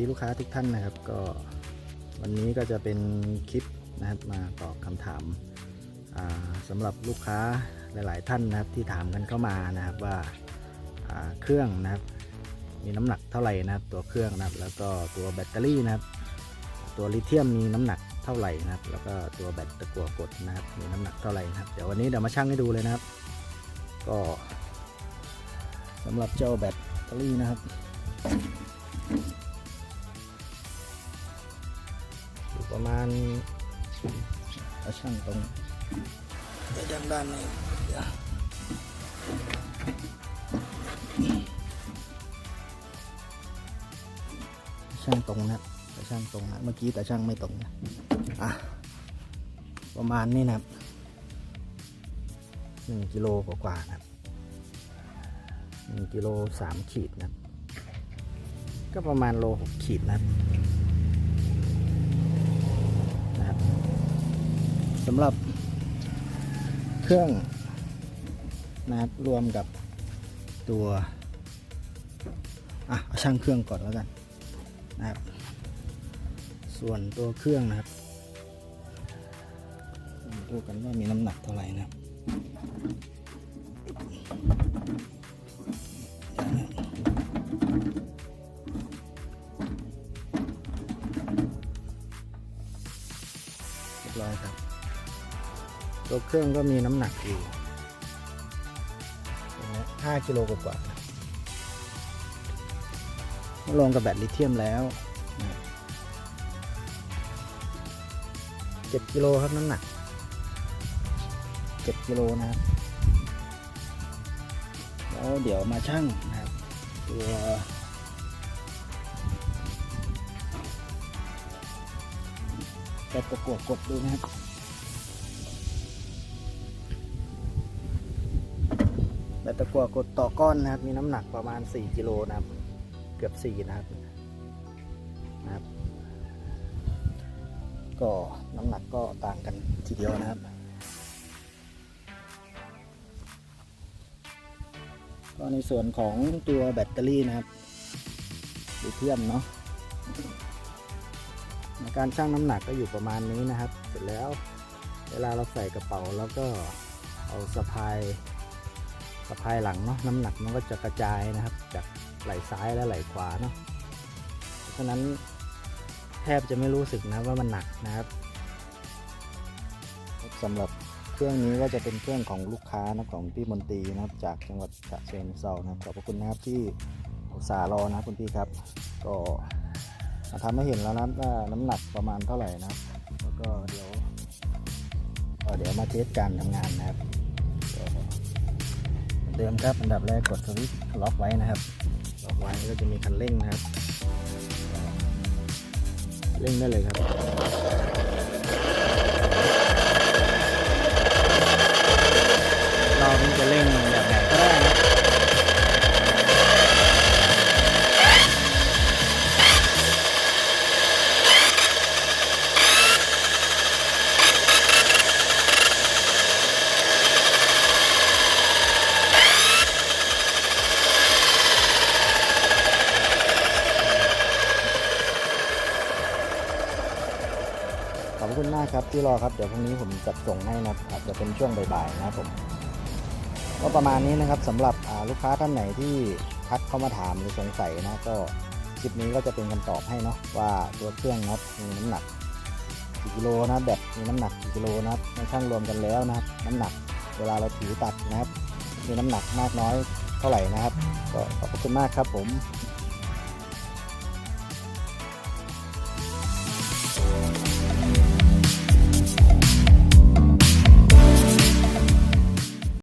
ดีลูกค้าทุกท่านนะครับ ก็วันนี้ก็จะเป็นคลิปนะครับมาตอบคำถามาสำหรับลูกค้าหลาย ๆ ท่านนะครับที่ถามกันเข้ามานะครับว่าอ่าเครื่องนะครับ มีน้ำหนักเท่าไหร่นะครับ ตัวเครื่องนะครับ แล้วก็ตัวแบตเตอรี่นะครับ ตัวลิเธียมมีน้ำหนักเท่าไหร่นะครับ แล้วก็ตัวแบตตะกั่วกดนะครับ มีน้ำหนักเท่าไหร่นะครับเดี๋ยววันนี้เดี๋ยวมาชั่งให้ดูเลยนะครับ ก็สำหรับเจ้าแบตเตอรี่นะครับ ประมาณเอาช่างตรงเดี๋ยวด้านด้านนี้ช่างตรงนะแต่ช่างตรงนะเมื่อกี้แต่ช่างไม่ตรงนะอะประมาณนี้นะครับหนึ่งกิโลกว่าๆนะครับหนึ่งกิโลสามขีดนะก็ประมาณโลหกขีดนะ สำหรับเครื่องนะครับรวมกับตัวอะเอาช่างเครื่องก่อนแล้วกันนะครับ ส่วนตัวเครื่องนะครับดูกันว่ามีน้ำหนักเท่าไหร่นะครับเรียบร้อยครับ ตัวเครื่องก็มีน้ำหนักอยู่ห้ากิโลกว่าๆนะเมื่อลงกับแบตลิเธียมแล้วเจ็ดกิโลครับน้ำหนักเจ็ดกิโลนะครับ แล้วเดี๋ยวมาชั่งนะครับตัวแบตตะกั่วกดดูนะครับ แบตตะกั่วกดต่อก้อนนะครับ มีน้ำหนักประมาณ 4 กิโลนะครับ เกือบ 4 นะครับนะครับ ก็น้ำหนักก็ต่างกันทีเดียวนะครับ ก็ในส่วนของตัวแบตเตอรี่นะครับลิเธียมเนาะในการชั่งน้ำหนักก็อยู่ประมาณนี้นะครับ เสร็จแล้ว เวลาเราใส่กระเป๋าแล้วก็เอาสะพาย สะพายหลังเนาะน้ำหนักมันก็จะกระจายนะครับ จากไหล่ซ้ายและไหล่ขวาเนาะเพราะฉะนั้นแทบจะไม่รู้สึกนะว่ามันหนักนะครับสำหรับเครื่องนี้ก็จะเป็นเครื่องของลูกค้านะของพี่มนตรีนะครับ จากจังหวัดฉะเชิงเซานะขอบพระคุณนะครับที่อุตส่าห์รอนะคุณพี่ครับ ก็มาทำให้เห็นแล้วนะว่าน้ำหนักประมาณเท่าไหร่นะครับ แล้วก็เดี๋ยวเเดี๋ยวมาเทสการทำงานนะครับ เดิมครับอันดับแรกกดสวิตช์ล็อกไว้นะครับล็อกไว้ก็จะมีคันเร่งนะครับเร่งได้เลยครับเราจะเร่งแบบไหนก็ได้นะ ขอบคุณมากครับที่รอครับ เดี๋ยวพรุ่งนี้ผมจัดส่งให้นะอาจจะเป็นช่วงบ่ายๆนะครับผมก็ประมาณนี้นะครับสำหรับลูกค้าท่านไหนที่ทักเข้ามาถามหรือสงสัยนะก็คลิปนี้ก็จะเป็นคำตอบให้เนาะว่าตัวเครื่องนะครับมีน้ำหนักกี่กิโลนะแบตมีน้ำหนักกี่กิโลนะครับในช่างรวมกันแล้วนะครับ น้ำหนักเวลาเราถือตัดนะครับ มีน้ำหนักมากน้อยเท่าไหร่นะครับ ก็ขอบคุณมากครับผม